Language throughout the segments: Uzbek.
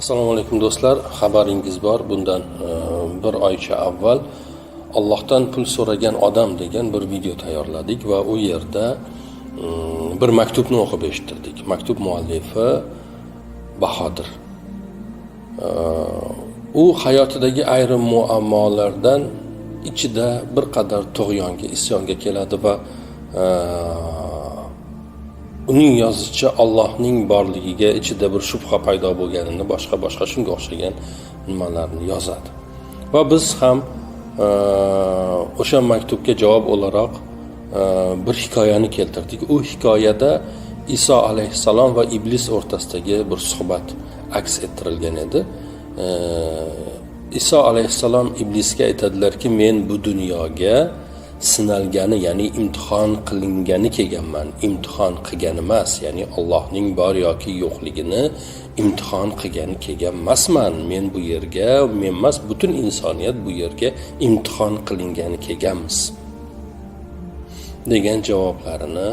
assalomu alaykum do'stlar. Xabaringiz bor. Bundan e, bir oycha avval allohdan pul so'ragan odam degan bir video tayyorladik va u yerda e, bir maktubni o'qib eshittirdik. Maktub muallifi bahodir. E, u hayotidagi ayrim muammolardan ichida bir qadar tug'yonga isyonga keladi va e, uning yozishicha Allohning borligiga ichida bir shubha paydo bo'lganini boshqa boshqa shunga o'xshagan nimalarni yozadi. Va biz ham e, o'sha maktubga javob o'laroq e, bir hikoyani keltirdik. U hikoyada iso alayhissalom va iblis o'rtasidagi bir suhbat aks ettirilgan edi. E, iso alayhissalom iblisga aytadilarki men bu dunyoga sinalgani ya'ni imtihon qilingani kelganman. Imtihon qilgani emas ya'ni allohning bor yoki yo'qligini imtihon qilgani kelgan emasman men bu yerga men emas butun insoniyat bu yerga imtihon qilingani kelganmiz degan javoblarini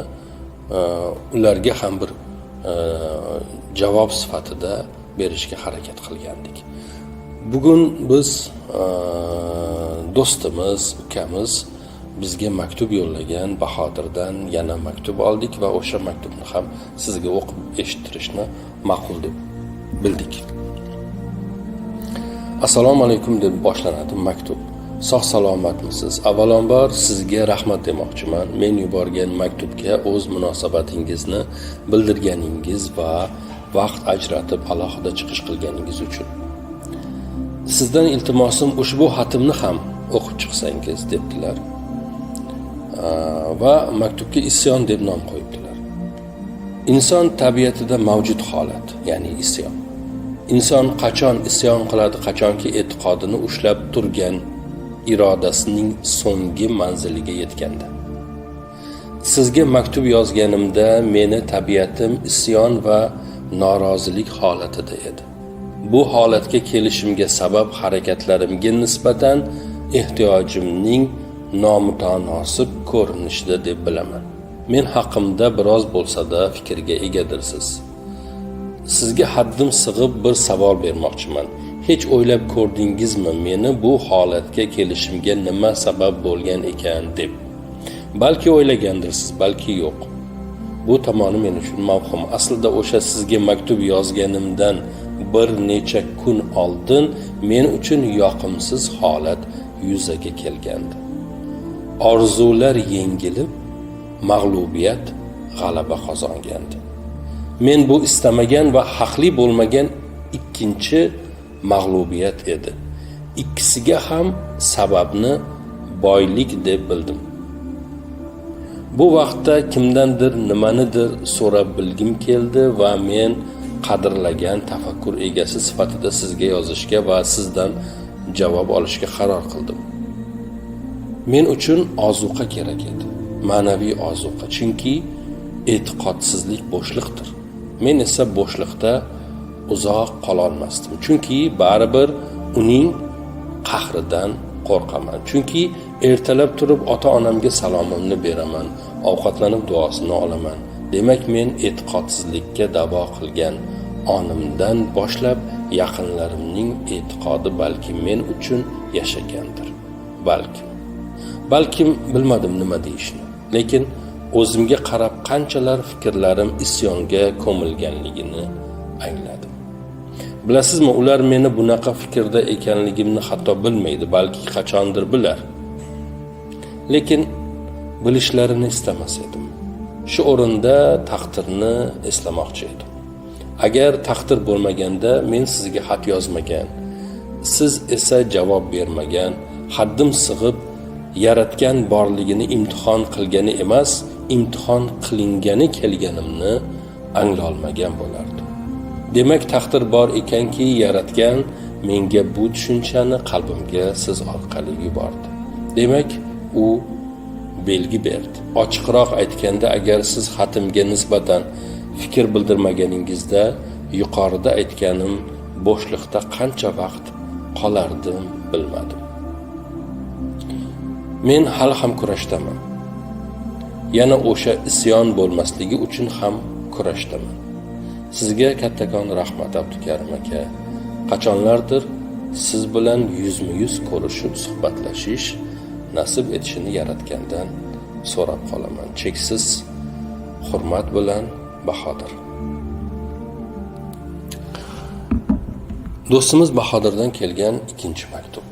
e, ularga ham bir e, javob sifatida berishga harakat qilgandik. Bugun biz e, do'stimiz ukamiz bizga maktub yo'llagan bahodirdan yana maktub oldik va o'sha maktubni ham sizga o'qib eshittirishni ma'qul deb bildik. Assalomu alaykum deb boshlanadi maktub. Sog' salomatmisiz? Avvalambor sizga rahmat demoqchiman. Men yuborgan maktubga o'z munosabatingizni bildirganingiz va vaqt ajratib alohida chiqish qilganingiz uchun. Sizdan iltimosim ushbu xatimni ham o'qib chiqsangiz debdilar. Va maktubga isyon deb nom qo'yibdilar. Inson tabiatida mavjud holat ya'ni isyon. Inson qachon isyon qiladi qachonki e'tiqodini ushlab turgan irodasining so'nggi manziliga yetganda. Sizga maktub yozganimda meni tabiatim isyon va norozilik holatida edi. Bu holatga kelishimga sabab harakatlarimga nisbatan ehtiyojimning nomutanosib ko'rinishda deb bilaman. Men haqimda biroz bo'lsada fikrga egadirsiz. Sizga haddim sig'ib bir savol bermoqchiman. Hech o'ylab ko'rdingizmi meni bu holatga kelishimga nima sabab bo'lgan ekan deb. Balki o'ylagandirsiz balki yo'q. Bu tomoni men uchun mavhum. Aslida o'sha sizga maktub yozganimdan bir necha kun oldin men uchun yoqimsiz holat yuzaga kelgandi. Orzular yengilib mag'lubiyat g'alaba qozongandi. Men bu istamagan va haqli bo'lmagan ikkinchi mag'lubiyat edi. Ikkisiga ham sababni boylik deb bildim. Bu vaqtda kimdandir nimanidir so'rab bilgim keldi va men qadrlagan tafakkur egasi sifatida sizga yozishga va sizdan javob olishga qaror qildim. Men uchun ozuqa kerak edi. Ma'naviy ozuqa chunki e'tiqodsizlik bo'shliqdir. Men esa bo'shliqda uzoq qololmasdim chunki baribir uning qahridan qo'rqaman. Chunki ertalab turib ota onamga salomimni beraman ovqatlanib duosini olaman. Demak men e'tiqodsizlikka davo qilgan onimdan boshlab yaqinlarimning e'tiqodi balki men uchun yashagandir. Balki balkim bilmadim nima deyishni. Lekin o'zimga qarab qanchalar fikrlarim isyonga ko'milganligini angladim. Bilasizmi ular meni bunaqa fikrda ekanligimni hatto bilmaydi balki qachondir bilar. Lekin bilishlarini istamas edim. Shu o'rinda taqdirni eslamoqchi edim. Agar taqdir bo'lmaganda men sizga xat yozmagan siz esa javob bermagan haddim sig'ib yaratgan borligini imtihon qilgani emas imtihon qilingani kelganimni anglolmagan bo'lardim. Demak taqdir bor ekanki yaratgan menga bu tushunchani qalbimga siz orqali yubordi. Demak u belgi berdi. Ochiqroq aytganda agar siz xatimga nisbatan fikr bildirmaganingizda yuqorida aytganim bo'shliqda qancha vaqt qolardim bilmadim. Men hali ham kurashdaman. Yana o'sha isyon bo'lmasligi uchun ham kurashdaman. Sizga kattakon rahmat abdukarim aka. Qachonlardir siz bilan yuzma yuz ko'rishib suhbatlashish nasib etishini yaratgandan so'rab qolaman. Cheksiz hurmat bilan bahodir. Do'stimiz bahodirdan kelgan ikkinchi maktub.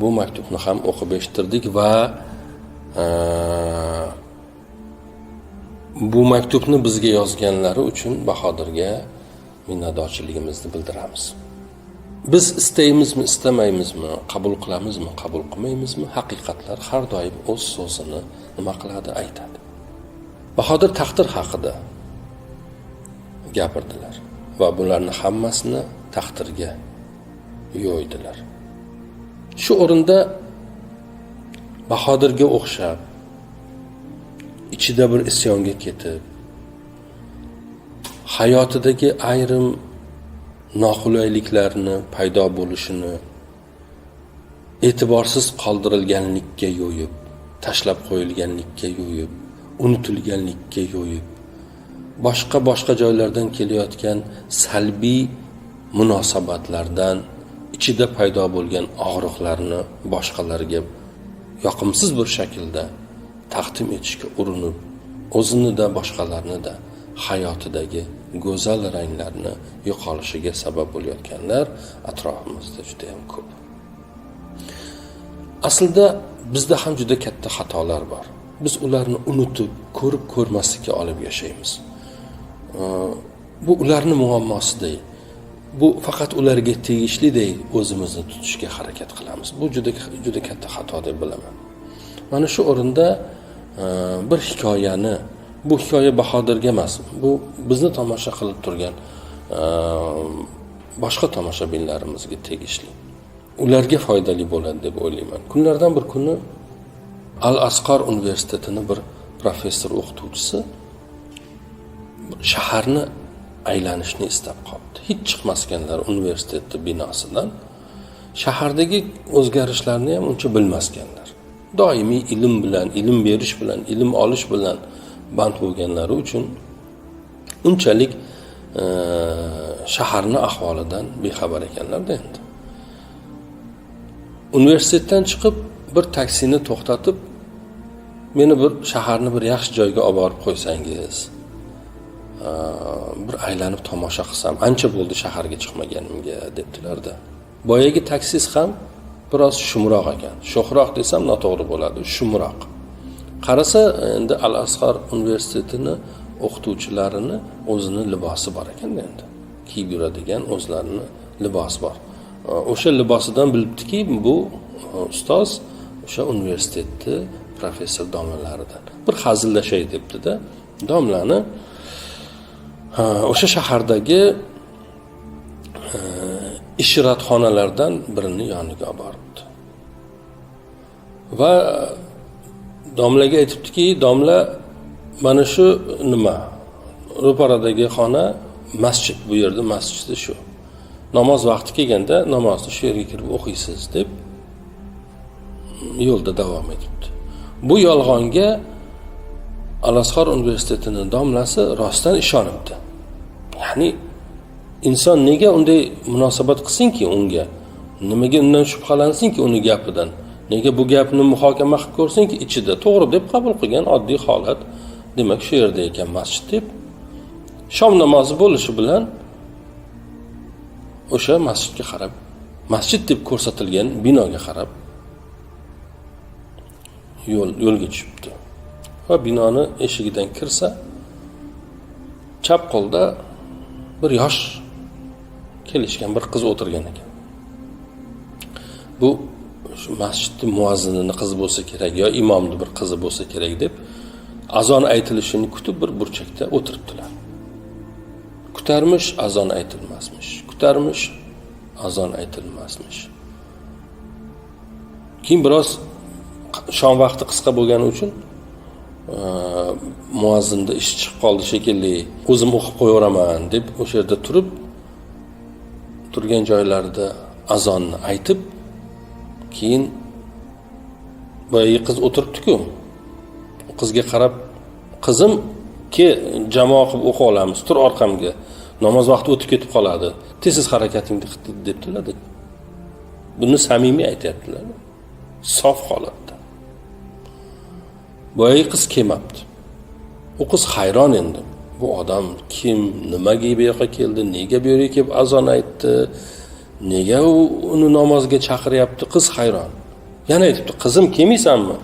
Bu maktubni ham o'qib eshittirdik va e, bu maktubni bizga yozganlari uchun bahodirga minnatdorchiligimizni bildiramiz. Biz istaymizmi istamaymizmi qabul qilamizmi qabul qilmaymizmi haqiqatlar har doim o'z so'zini nima qiladi aytadi. Bahodir taqdir haqida gapirdilar va bularni hammasini taqdirga yo'ydilar. Shu o'rinda bahodirga o'xshab ichida bir isyonga ketib hayotidagi ayrim noqulayliklarni paydo bo'lishini e'tiborsiz qoldirilganlikka yo'yib tashlab qo'yilganlikka yo'yib unutilganlikka yo'yib boshqa boshqa joylardan kelayotgan salbiy munosabatlardan ichida paydo bo'lgan og'riqlarni boshqalarga yoqimsiz bir shaklda taqdim etishga urinib o'zini da boshqalarni da hayotidagi go'zal ranglarni yo'qolishiga sabab bo'layotganlar atrofimizda juda yam ko'p. Aslida bizda ham juda katta xatolar bor. Biz ularni unutib ko'rib ko'rmaslikka olib yashaymiz. Bu ularni muammosiday bu faqat ularga tegishliday o'zimizni tutishga harakat qilamiz. Bu juda juda katta xato deb bilaman. Mana shu o'rinda e, bir hikoyani bu hikoya bahodirga emas bu bizni tomosha qilib turgan e, boshqa tomoshabinlarimizga tegishli. Ularga foydali bo'ladi deb o'ylayman. Kunlardan bir kuni al asqor universitetini bir professor o'qituvchisi shaharni aylanishni istab qolibdi hech chiqmasganlar universitetni binosidan shahardagi o'zgarishlarni ham uncha bilmasganlar. Doimiy ilm bilan ilm berish bilan ilm olish bilan band bo'lganlari uchun unchalik e, shaharni ahvolidan bexabar ekanlarda endi. Universitetdan chiqib bir taksini to'xtatib meni bir shaharni bir yaxshi joyga olib borib qo'ysangiz bir aylanib tomosha qilsam ancha bo'ldi shaharga chiqmaganimga debdilarda. Boyagi taksiz ham biroz shumroq ekan. Sho'xroq desam noto'g'ri bo'ladi shumroq. Qarasa endi al asqar universitetini o'qituvchilarini o'zini libosi bor ekanda endi. Kiyib yuradigan o'zlarini libosi bor. O'sha libosidan bilibdiki bu ustoz o'sha universitetni professor domlalaridan bir hazillashay debdida domlani o'sha shahardagi e, ishratxonalardan birini yoniga olib boribdi. Va domlaga aytibdiki domla mana shu nima? Ro'paradagi xona masjid. Bu yerda masjidi shu. Namoz vaqti kelganda namozni shu yerga kirib o'qiysiz deb yo'lda davom etibdi. Bu yolg'onga al asqor universitetini domlasi rostdan ishonibdi. Ya'ni inson nega unday munosabat qilsinki unga? Nimaga undan shubhalansinki uni gapidan? Nega bu gapni muhokama qilib ko'rsinki ichida? To'g'ri deb qabul qilgan oddiy holat. Demak shu yerda ekan masjid deb. Shom namozi bo'lishi bilan o'sha masjidga qarab masjid deb ko'rsatilgan binoga qarab yo'l yo'lga tushibdi. Va binoni eshigidan kirsa chap qo'lda bir yosh kelishgan bir qiz o'tirgan ekan. Bu shu masjidni muazzinini qizi bo'lsa kerak yo imomni bir qizi bo'lsa kerak deb azon aytilishini kutib bir burchakda o'tiribdilar. Kutarmish azon aytilmasmish kutarmish azon aytilmasmish. Keyin biroz shom vaqti qisqa bo'lgani uchun muazzinda ish chiqib qoldi shekilli. O'zim o'qib qo'yaveraman deb o'sha yerda turib turgan joylarida azonni aytib keyin boyagi qiz o'tiribdiku. Qizga qarab qizim ke jamoa qilib o'qib olamiz tur orqamga. Namoz vaqti o'tib ketib qoladi. Tez tez harakatingni qil debdilar buni samimiy aytyaptilar sof holatda. Boyagi qiz kelmabdi u qiz hayron endi. Bu odam kim nimaga bu yoqqa keldi nega bu yerga kelib azon aytdi? Nega u uni namozga chaqiryapti? Qiz hayron. Yana aytibdi qizim kelmaysanmi?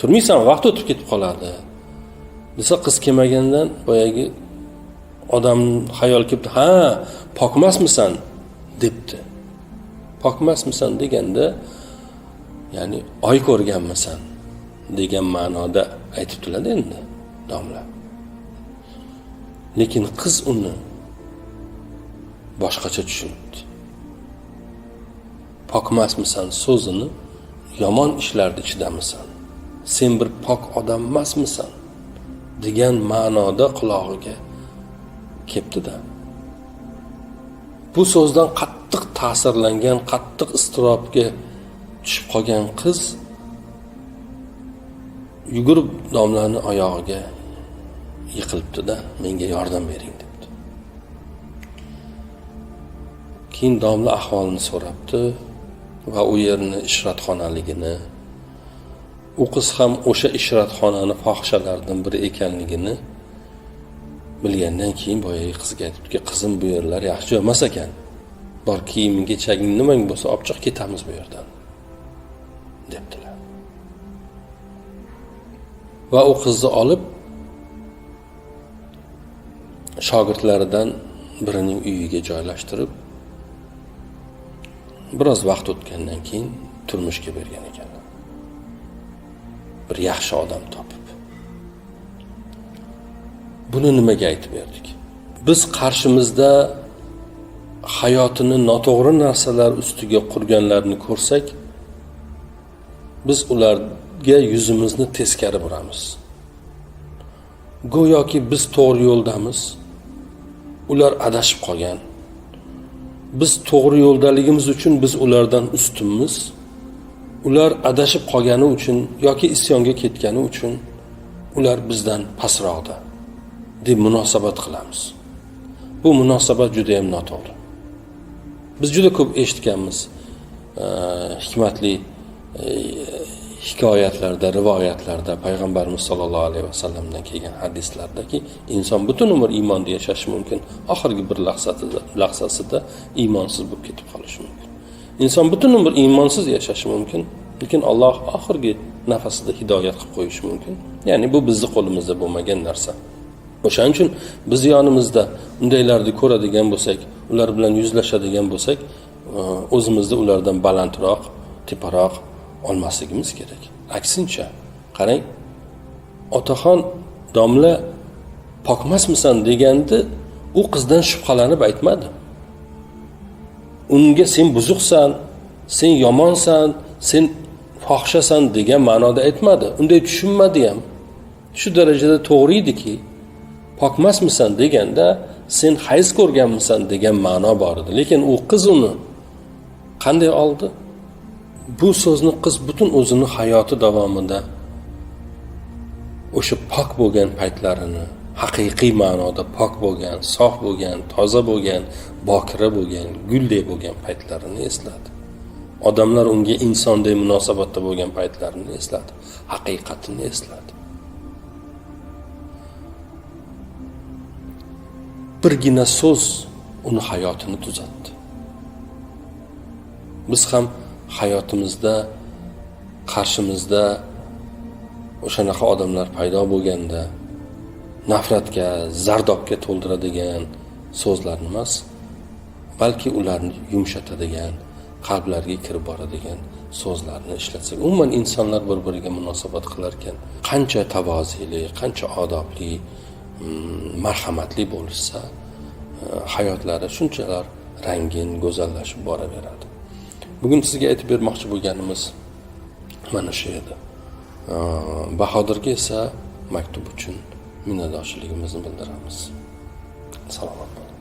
Turmaysan vaqt o'tib ketib qoladi. Desa qiz kelmagandan boyagi odam xayol kelibdi ha pokmasmisan? debdi. Pokmasmisan deganda ya'ni oy ko'rganmisan? Degan ma'noda aytibdilarda endi domla. Lekin qiz uni boshqacha tushunibdi. Pokmasmisan so'zini yomon ishlarni ichidamisan. Sen bir pok odam emasmisan degan ma'noda qulog'iga kelibdida bu so'zdan qattiq ta'sirlangan qattiq iztirobga tushib qolgan qiz yugurib domlani oyog'iga yiqilibdida menga yordam bering debdi. Keyin domla ahvolini so'rabdi va u yerni ishratxonaligini u qiz ham o'sha ishratxonani fohishalaridan biri ekanligini bilgandan keyin boyagi qizga aytibdiki qizim bu yerlar yaxshi joy emas ekan. Bor kiyiming kechaging nimang bo'lsa olib chiq ketamiz bu yerdan debdilar. Va u qizni olib shogirdlaridan birining uyiga joylashtirib biroz vaqt o'tgandan keyin turmushga bergan ekanlar bir yaxshi odam topib. Buni nimaga aytib berdik? Biz qarshimizda hayotini noto'g'ri narsalar ustiga qurganlarni ko'rsak biz ularga yuzimizni teskari buramiz. Go'yoki biz to'g'ri yo'ldamiz ular adashib qolgan. Biz to'g'ri yo'ldaligimiz uchun biz ulardan ustunmiz. Ular adashib qolgani uchun yoki isyonga ketgani uchun ular bizdan pastroqda deb munosabat qilamiz. Bu munosabat juda yam noto'g'ri. Biz juda ko'p eshitganmiz hikmatli e, hikoyatlarda rivoyatlarda payg'ambarimiz sollallohu alayhi vasallamdan kelgan hadislardaki inson butun umr iymonda yashashi mumkin. Oxirgi bir lahzasida lahzasida iymonsiz bo'lib ketib qolishi mumkin. Inson butun umr iymonsiz yashashi mumkin lekin alloh oxirgi nafasida hidoyat qilib qo'yishi mumkin. Ya'ni bu bizni qo'limizda bo'lmagan narsa. O'shaning uchun biz yonimizda undaylarni ko'radigan bo'lsak ular bilan yuzlashadigan bo'lsak o'zimizni ulardan balandroq teparoq olmasligimiz kerak. Aksincha qarang otaxon domla pokmasmisan deganda u qizdan shubhalanib aytmadi. Unga sen buzuqsan sen yomonsan sen fohishasan degan ma'noda aytmadi. Unday tushunmadi ham shu darajada to'g'ri ediki pokmasmisan deganda sen hayz ko'rganmisan degan ma'no bor edi. Lekin u qiz uni qanday oldi? Bu so'zni qiz butun o'zini hayoti davomida o'sha pok bo'lgan paytlarini haqiqiy ma'noda pok bo'lgan sof bo'lgan toza bo'lgan bokira bo'lgan gulday bo'lgan paytlarini esladi. Odamlar unga insonday munosabatda bo'lgan paytlarini esladi haqiqatini esladi. Birgina so'z uni hayotini tuzatdi. Biz ham hayotimizda qarshimizda o'shanaqa odamlar paydo bo'lganda nafratga zardobga to'ldiradigan so'zlarni emas balki ularni yumshatadigan qalblarga kirib boradigan so'zlarni ishlatsak. Umuman insonlar bir biriga munosabat qilar ekan qancha tavozili qancha odobli mm, marhamatli bo'lishsa e, hayotlari shunchalar rangin go'zallashib boraveradi. Bugun sizga aytib bermoqchi bo'lganimiz mana shu edi bahodirga esa maktub uchun minnatdorchiligimizni bildiramiz salomat bo'ling